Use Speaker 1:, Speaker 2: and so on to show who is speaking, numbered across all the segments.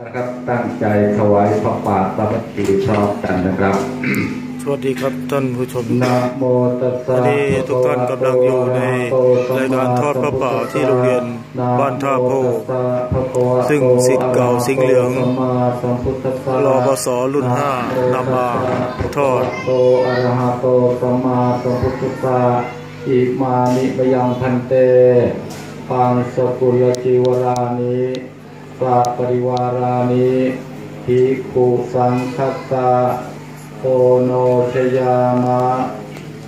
Speaker 1: นะครับตั้งใจถวายพระป่าสามัคคีพร้อมกันนะครับ
Speaker 2: สวัสดีครับท่านผู้ชม
Speaker 1: นะโมตัสสะ
Speaker 2: วันนี้ทุกท่านกำลังอยู่ในรายการทอดพระป่าที่โรงเรียนบ้านท่าโพซึ่งศิษย์เก่าสิงห์เหลืองรปศรุ่นห้านำมาทอด
Speaker 1: โตอะระหะโตสัมมาสัมพุทธัสสะอิมานิมยังพันเต ปังสกุลจีวรานิ สาปริวารานิภิกขุสังคัสสะโตโนชยามะ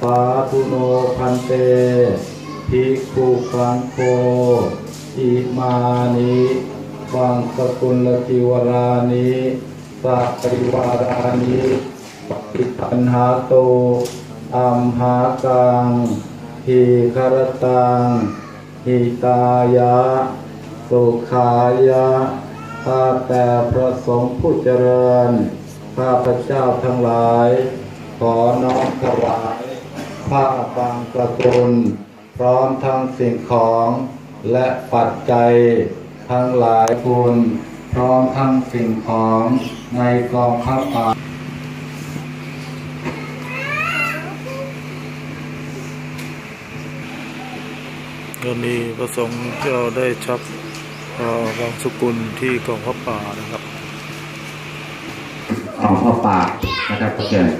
Speaker 1: ปาทุโนพันเตภิกขุสังโฆอิมานิปังสกุลจีวรานิสาปริวารานิปฏิปันหาโตอัมหากังหิคารตังหิตายะ สุขายะข้าแต่พระสงฆ์ผู้เจริญ ข้าพระเจ้าทั้งหลาย ขอน้อมถวายผ้าบางกระตุนพร้อมทั้งสิ่งของและปัจจัยทั้งหลายคุณพร้อมทั้งสิ่งของในกองข้าป่า
Speaker 2: วันนี้ประสงค์เราได้ชับ บางสกุลที่กองพระป่านะครับ
Speaker 1: ของข้าป่านะครับเกิด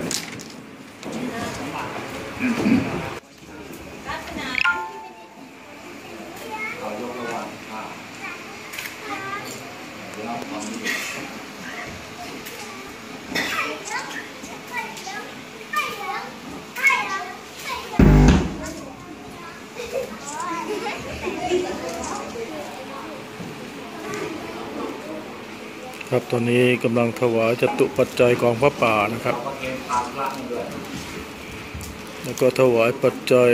Speaker 2: ครับตอนนี้กำลังถวายจตุปัจจัยกองพระป่านะครับ แล้วก็ถวายปัจจัย